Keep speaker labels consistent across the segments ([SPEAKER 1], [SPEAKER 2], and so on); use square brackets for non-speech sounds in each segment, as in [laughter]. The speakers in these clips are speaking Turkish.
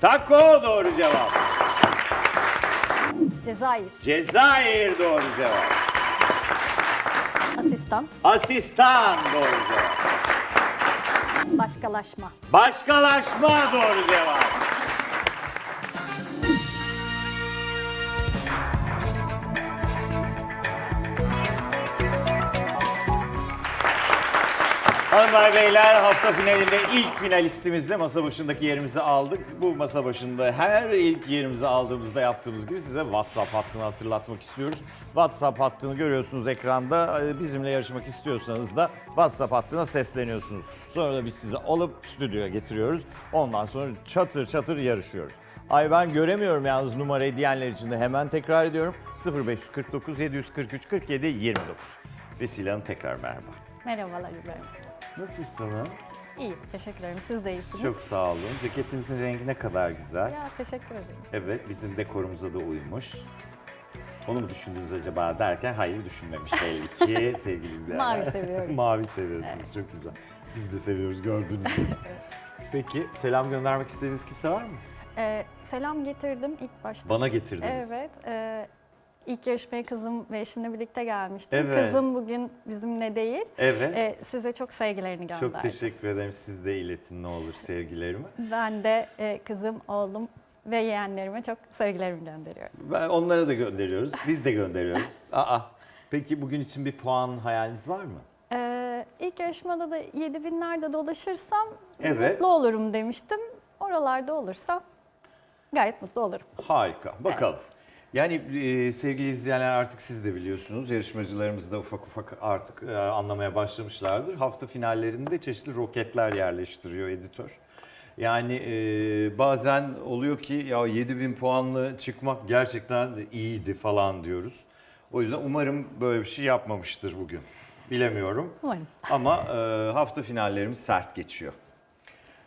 [SPEAKER 1] Taco doğru cevap.
[SPEAKER 2] Cezayir.
[SPEAKER 1] Cezayir doğru cevap.
[SPEAKER 2] Asistan.
[SPEAKER 1] Asistan doğru cevap.
[SPEAKER 2] Başkalaşma.
[SPEAKER 1] Başkalaşma doğru cevap. Hanımlar beyler hafta finalinde ilk finalistimizle masa başındaki yerimizi aldık. Bu masa başında her ilk yerimizi aldığımızda yaptığımız gibi size WhatsApp hattını hatırlatmak istiyoruz. WhatsApp hattını görüyorsunuz ekranda. Ee, Bizimle yarışmak istiyorsanız da WhatsApp hattına sesleniyorsunuz. Sonra da biz sizi alıp stüdyoya getiriyoruz. Ondan sonra çatır çatır yarışıyoruz. Ay ben göremiyorum yalnız numarayı diyenler için de hemen tekrar ediyorum. 0549 743 47 29. Vesile Hanım tekrar merhaba.
[SPEAKER 2] Merhabalar İbrahim.
[SPEAKER 1] Nasılsın?
[SPEAKER 2] İyi, teşekkür ederim. Siz de iyisiniz.
[SPEAKER 1] Çok sağ olun. Ceketinizin rengi ne kadar güzel.
[SPEAKER 2] Ya teşekkür ederim.
[SPEAKER 1] Evet, bizim dekorumuza da uymuş. Onu mu düşündünüz acaba derken hayır düşünmemiş belli ki [laughs] sevgili izleyenler.
[SPEAKER 2] Mavi seviyorum.
[SPEAKER 1] Mavi seviyorsunuz, çok güzel. Biz de seviyoruz gördüğünüz gibi. [laughs] Peki, selam göndermek istediğiniz kimse var mı?
[SPEAKER 2] Ee, selam getirdim ilk başta.
[SPEAKER 1] Bana getirdiniz.
[SPEAKER 2] Evet. E, ilk yarışmaya kızım ve eşimle birlikte gelmiştim.
[SPEAKER 1] Evet.
[SPEAKER 2] Kızım bugün bizimle değil.
[SPEAKER 1] Evet.
[SPEAKER 2] Ee, size çok sevgilerini gönderdim.
[SPEAKER 1] çok teşekkür ederim. Siz de iletin ne olur sevgilerimi.
[SPEAKER 2] Ben de e, kızım, oğlum ve yeğenlerime çok sevgilerimi gönderiyorum.
[SPEAKER 1] Ben onlara da gönderiyoruz. Biz de gönderiyoruz. [laughs] Aa. Peki bugün için bir puan hayaliniz var mı?
[SPEAKER 2] Ee, ilk yarışmada da 7000'lerde dolaşırsam
[SPEAKER 1] Evet.
[SPEAKER 2] mutlu olurum demiştim. Oralarda olursam gayet mutlu olurum.
[SPEAKER 1] Harika. Bakalım. Yani e, sevgili izleyenler artık siz de biliyorsunuz. Yarışmacılarımız da ufak ufak artık e, anlamaya başlamışlardır. Hafta finallerinde çeşitli roketler yerleştiriyor editör. Yani e, bazen oluyor ki ya 7000 puanlı çıkmak gerçekten iyiydi falan diyoruz. O yüzden umarım böyle bir şey yapmamıştır bugün. Bilemiyorum.
[SPEAKER 2] Umarım.
[SPEAKER 1] Ama e, hafta finallerimiz sert geçiyor.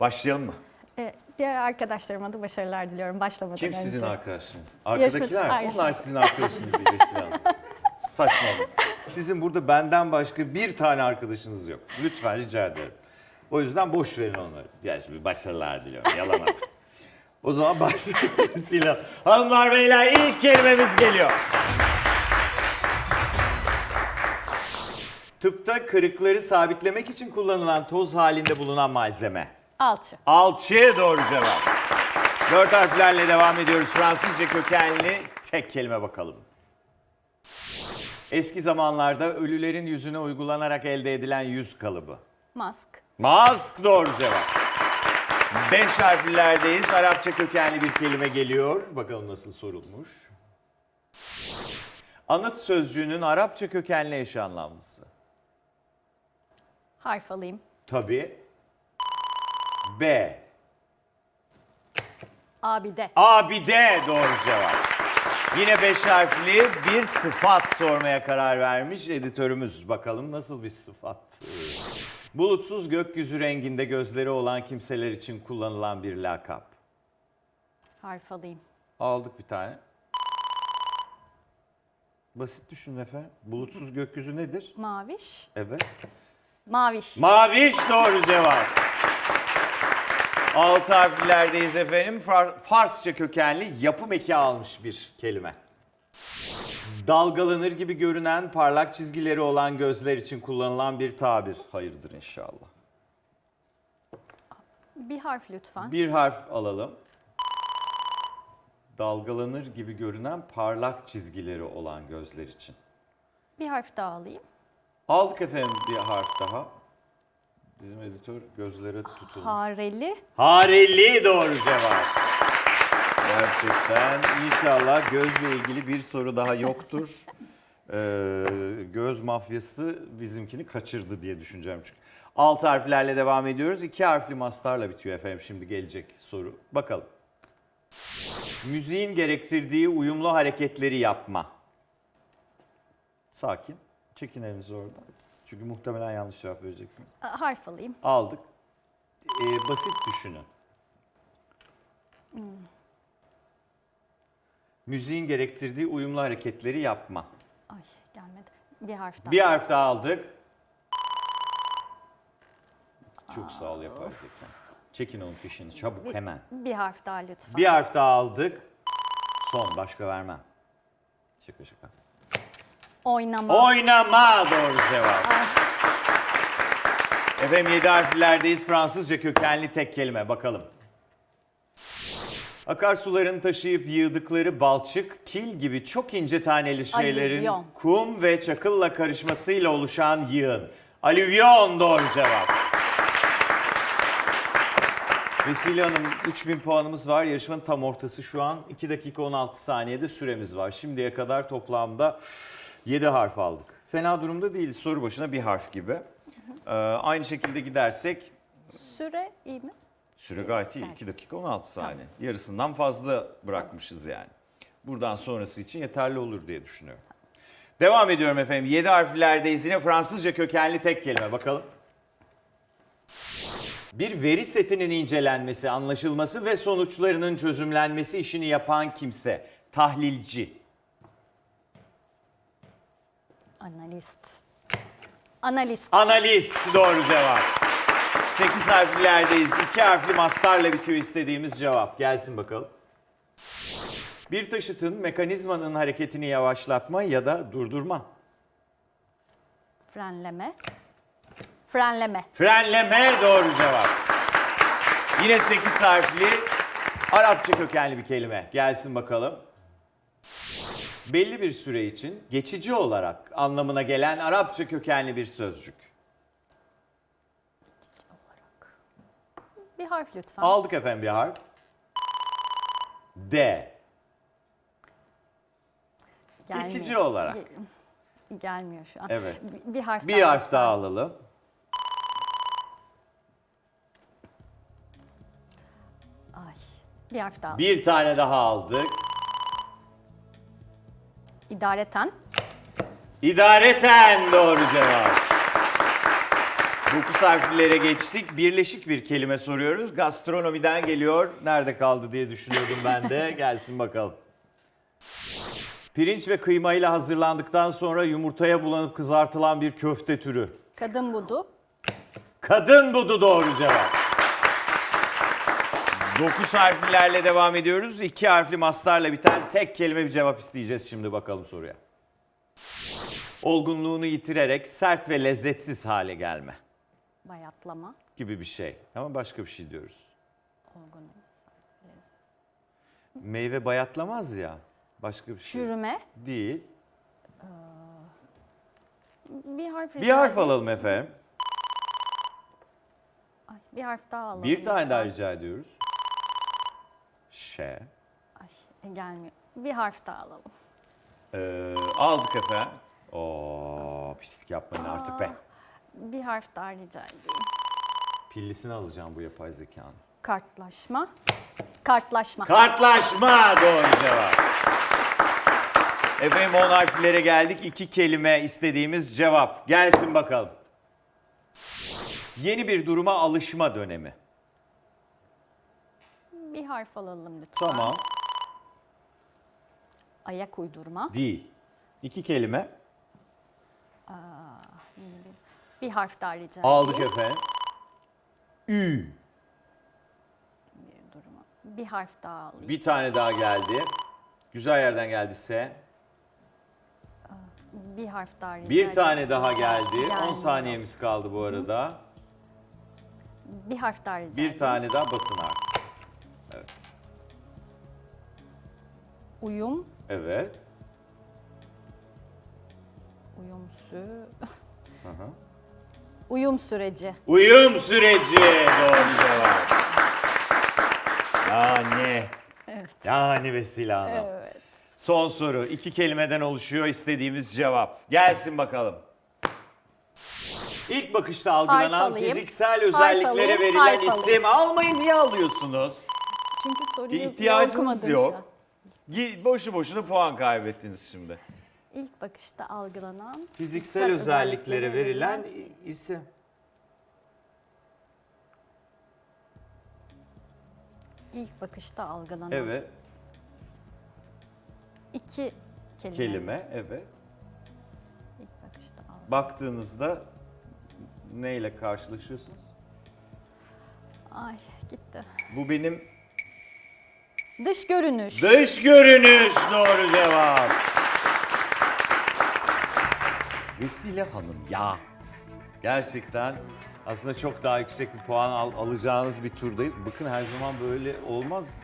[SPEAKER 1] Başlayalım mı?
[SPEAKER 2] Ee, diğer arkadaşlarıma da başarılar diliyorum başlamadan
[SPEAKER 1] Kim
[SPEAKER 2] önce.
[SPEAKER 1] sizin arkadaşlarınız? Arkadakiler mi? Onlar sizin arkadaşınız değil Vesile Hanım. [laughs] Saçmalama. Sizin burada benden başka bir tane arkadaşınız yok. Lütfen rica ederim. O yüzden boş verin onları. Yani şimdi başarılar diliyorum. Yalan atma. O zaman Vesile Hanım. Hanımlar beyler ilk kelimemiz geliyor. Tıpta kırıkları sabitlemek için kullanılan toz halinde bulunan malzeme.
[SPEAKER 2] Alçı.
[SPEAKER 1] Alçı doğru cevap. Dört harflerle devam ediyoruz. Fransızca kökenli tek kelime bakalım. Eski zamanlarda ölülerin yüzüne uygulanarak elde edilen yüz kalıbı.
[SPEAKER 2] Mask.
[SPEAKER 1] Mask doğru cevap. Beş harflerdeyiz. Arapça kökenli bir kelime geliyor. Bakalım nasıl sorulmuş. Anıt sözcüğünün Arapça kökenli eş anlamlısı.
[SPEAKER 2] Harf alayım.
[SPEAKER 1] Tabii. B.
[SPEAKER 2] Abide.
[SPEAKER 1] Abide doğru cevap. Yine beş harfli bir sıfat sormaya karar vermiş editörümüz. Bakalım nasıl bir sıfat? Bulutsuz gökyüzü renginde gözleri olan kimseler için kullanılan bir lakap.
[SPEAKER 2] Harf alayım.
[SPEAKER 1] Aldık bir tane. Basit düşünün efendim. Bulutsuz gökyüzü nedir?
[SPEAKER 2] Maviş.
[SPEAKER 1] Evet.
[SPEAKER 2] Maviş.
[SPEAKER 1] Maviş doğru cevap. Altı harflerdeyiz efendim. Far- Farsça kökenli yapım eki almış bir kelime. Dalgalanır gibi görünen parlak çizgileri olan gözler için kullanılan bir tabir. Hayırdır inşallah.
[SPEAKER 2] bir harf lütfen.
[SPEAKER 1] Bir harf alalım. Dalgalanır gibi görünen parlak çizgileri olan gözler için.
[SPEAKER 2] Bir harf daha alayım.
[SPEAKER 1] Aldık efendim bir harf daha. Bizim editör gözlere tutulmuş.
[SPEAKER 2] Hareli.
[SPEAKER 1] Hareli doğru cevap. Gerçekten inşallah gözle ilgili bir soru daha yoktur. [laughs] Ee, göz mafyası bizimkini kaçırdı diye düşüneceğim çünkü. Alt harflerle devam ediyoruz. İki harfli mastarla bitiyor efendim şimdi gelecek soru. Bakalım. Müziğin gerektirdiği uyumlu hareketleri yapma. Sakin. Çekin elinizi oradan. Çünkü muhtemelen yanlış cevap vereceksiniz.
[SPEAKER 2] A- Harf alayım.
[SPEAKER 1] Aldık. Ee, basit düşünün. Müziğin gerektirdiği uyumlu hareketleri yapma.
[SPEAKER 2] Ay gelmedi. Bir harf daha.
[SPEAKER 1] Bir harf daha aldık. Çok sağ ol yapar zekten. Çekin onun fişini çabuk
[SPEAKER 2] Bir-
[SPEAKER 1] hemen.
[SPEAKER 2] Bir harf daha lütfen.
[SPEAKER 1] Bir harf daha aldık. Son başka vermem. Şaka şaka.
[SPEAKER 2] Oynama.
[SPEAKER 1] Oynama doğru cevap. Efendim 7 harflerdeyiz. Fransızca kökenli tek kelime bakalım. Akarsuların taşıyıp yığdıkları balçık, kil gibi çok ince taneli şeylerin
[SPEAKER 2] Alüvyon.
[SPEAKER 1] kum ve çakılla karışmasıyla oluşan yığın. Alüvyon doğru cevap. Vesile Hanım 3000 puanımız var. Yarışmanın tam ortası şu an. 2 dakika 16 saniyede süremiz var. Şimdiye kadar toplamda 7 harf aldık. Fena durumda değiliz. Soru başına bir harf gibi. Ee, aynı şekilde gidersek
[SPEAKER 2] Süre iyi mi?
[SPEAKER 1] süre gayet iyi. 2 dakika 16 saniye. Yarısından fazla bırakmışız yani. Buradan sonrası için yeterli olur diye düşünüyorum. Devam ediyorum efendim. 7 harflerdeyiz. Yine Fransızca kökenli tek kelime. Bakalım. Bir veri setinin incelenmesi, anlaşılması ve sonuçlarının çözümlenmesi işini yapan kimse. Tahlilci.
[SPEAKER 2] Analist. Analist.
[SPEAKER 1] Analist doğru cevap. 8 harflerdeyiz. 2 harfli mastarla bitiyor istediğimiz cevap. Gelsin bakalım. Bir taşıtın mekanizmanın hareketini yavaşlatma ya da durdurma.
[SPEAKER 2] Frenleme. Frenleme.
[SPEAKER 1] Frenleme doğru cevap. Yine 8 harfli Arapça kökenli bir kelime. Gelsin bakalım. Belli bir süre için geçici olarak anlamına gelen Arapça kökenli bir sözcük.
[SPEAKER 2] Bir harf lütfen.
[SPEAKER 1] Aldık efendim bir harf. D.
[SPEAKER 2] Gelmiyor.
[SPEAKER 1] geçici olarak.
[SPEAKER 2] Ge- Gelmiyor şu an.
[SPEAKER 1] Evet.
[SPEAKER 2] Bir, bir harf
[SPEAKER 1] Bir
[SPEAKER 2] daha
[SPEAKER 1] harf
[SPEAKER 2] lütfen.
[SPEAKER 1] daha alalım.
[SPEAKER 2] Ay. Bir harf daha.
[SPEAKER 1] Bir tane daha aldık.
[SPEAKER 2] İdareten.
[SPEAKER 1] İdareten doğru cevap. Dokuz harflilere geçtik. Birleşik bir kelime soruyoruz. Gastronomiden geliyor. Nerede kaldı diye düşünüyordum ben de. [laughs] Gelsin bakalım. Pirinç ve kıymayla hazırlandıktan sonra yumurtaya bulanıp kızartılan bir köfte türü.
[SPEAKER 2] Kadın budu.
[SPEAKER 1] Kadın budu doğru cevap. 9 harflerle devam ediyoruz. 2 harfli mastarla biten tek kelime bir cevap isteyeceğiz şimdi bakalım soruya. Olgunluğunu yitirerek sert ve lezzetsiz hale gelme
[SPEAKER 2] Bayatlama.
[SPEAKER 1] gibi bir şey. Ama başka bir şey diyoruz.
[SPEAKER 2] Olgun.
[SPEAKER 1] Meyve bayatlamaz ya. Başka bir şey.
[SPEAKER 2] Çürüme.
[SPEAKER 1] Değil.
[SPEAKER 2] Bir harf
[SPEAKER 1] Bir
[SPEAKER 2] rica
[SPEAKER 1] harf
[SPEAKER 2] edeyim.
[SPEAKER 1] alalım efendim.
[SPEAKER 2] Ay, bir harf daha alalım.
[SPEAKER 1] Bir tane daha rica ediyoruz. Ş.
[SPEAKER 2] Ay, gelmiyor. Bir harf daha alalım.
[SPEAKER 1] Ee, aldık efendim. Oo, pislik yapmayın artık be.
[SPEAKER 2] Bir harf daha rica edeyim.
[SPEAKER 1] Pillisini alacağım bu yapay zekanın.
[SPEAKER 2] Kartlaşma. Kartlaşma.
[SPEAKER 1] Kartlaşma doğru cevap. Efendim 10 harflere geldik. İki kelime istediğimiz cevap. Gelsin bakalım. Yeni bir duruma alışma dönemi.
[SPEAKER 2] Bir harf alalım lütfen.
[SPEAKER 1] Tamam.
[SPEAKER 2] Ayak uydurma.
[SPEAKER 1] Değil. İki kelime.
[SPEAKER 2] Bir harf daha rica
[SPEAKER 1] Aldık
[SPEAKER 2] edeyim.
[SPEAKER 1] efendim. Ü.
[SPEAKER 2] Bir duruma. Bir harf daha alayım.
[SPEAKER 1] Bir tane daha geldi. Güzel yerden geldi S.
[SPEAKER 2] Bir harf daha rica
[SPEAKER 1] Bir
[SPEAKER 2] edeyim.
[SPEAKER 1] tane daha geldi. 10
[SPEAKER 2] Gelmiyor.
[SPEAKER 1] saniyemiz kaldı bu arada.
[SPEAKER 2] Bir harf daha rica
[SPEAKER 1] Bir
[SPEAKER 2] edeyim.
[SPEAKER 1] tane daha basın artık.
[SPEAKER 2] Uyum.
[SPEAKER 1] Evet.
[SPEAKER 2] Uyum sü... Uyum süreci.
[SPEAKER 1] Uyum süreci doğru cevap. Yani.
[SPEAKER 2] Evet.
[SPEAKER 1] Yani Vesile Hanım.
[SPEAKER 2] Evet.
[SPEAKER 1] Son soru. iki kelimeden oluşuyor istediğimiz cevap. Gelsin bakalım. İlk bakışta algılanan
[SPEAKER 2] alayım.
[SPEAKER 1] fiziksel özelliklere
[SPEAKER 2] alayım,
[SPEAKER 1] verilen
[SPEAKER 2] harf alayım.
[SPEAKER 1] isim almayın niye alıyorsunuz?
[SPEAKER 2] Çünkü soruyu okumadım şu
[SPEAKER 1] yok.
[SPEAKER 2] an.
[SPEAKER 1] Gi- Boşu boşuna puan kaybettiniz şimdi.
[SPEAKER 2] İlk bakışta algılanan
[SPEAKER 1] Fiziksel özelliklere verilen isim.
[SPEAKER 2] ilk bakışta algılanan
[SPEAKER 1] Evet.
[SPEAKER 2] iki kelime.
[SPEAKER 1] Kelime. Evet.
[SPEAKER 2] İlk bakışta algılanan.
[SPEAKER 1] Baktığınızda neyle karşılaşıyorsunuz?
[SPEAKER 2] Ay gitti.
[SPEAKER 1] Bu benim
[SPEAKER 2] Dış görünüş.
[SPEAKER 1] dış görünüş doğru cevap. Vesile Hanım ya. Gerçekten aslında çok daha yüksek bir puan al- alacağınız bir turdayım. Bakın her zaman böyle olmaz.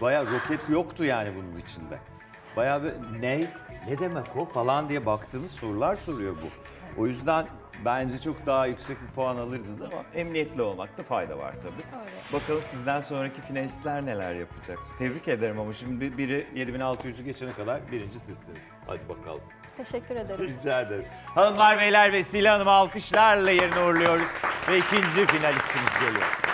[SPEAKER 1] Baya roket yoktu yani bunun içinde. Baya bir ne, ne demek o falan diye baktığımız sorular soruyor bu. O yüzden bence çok daha yüksek bir puan alırdınız ama emniyetli olmakta fayda var tabii. Bakalım sizden sonraki finalistler neler yapacak. Tebrik ederim ama şimdi biri 7600'ü geçene kadar birinci sizsiniz. Hadi bakalım.
[SPEAKER 2] Teşekkür ederim.
[SPEAKER 1] Rica ederim. Hanımlar beyler Vesile Hanım'ı alkışlarla yerine uğurluyoruz. Ve ikinci finalistimiz geliyor.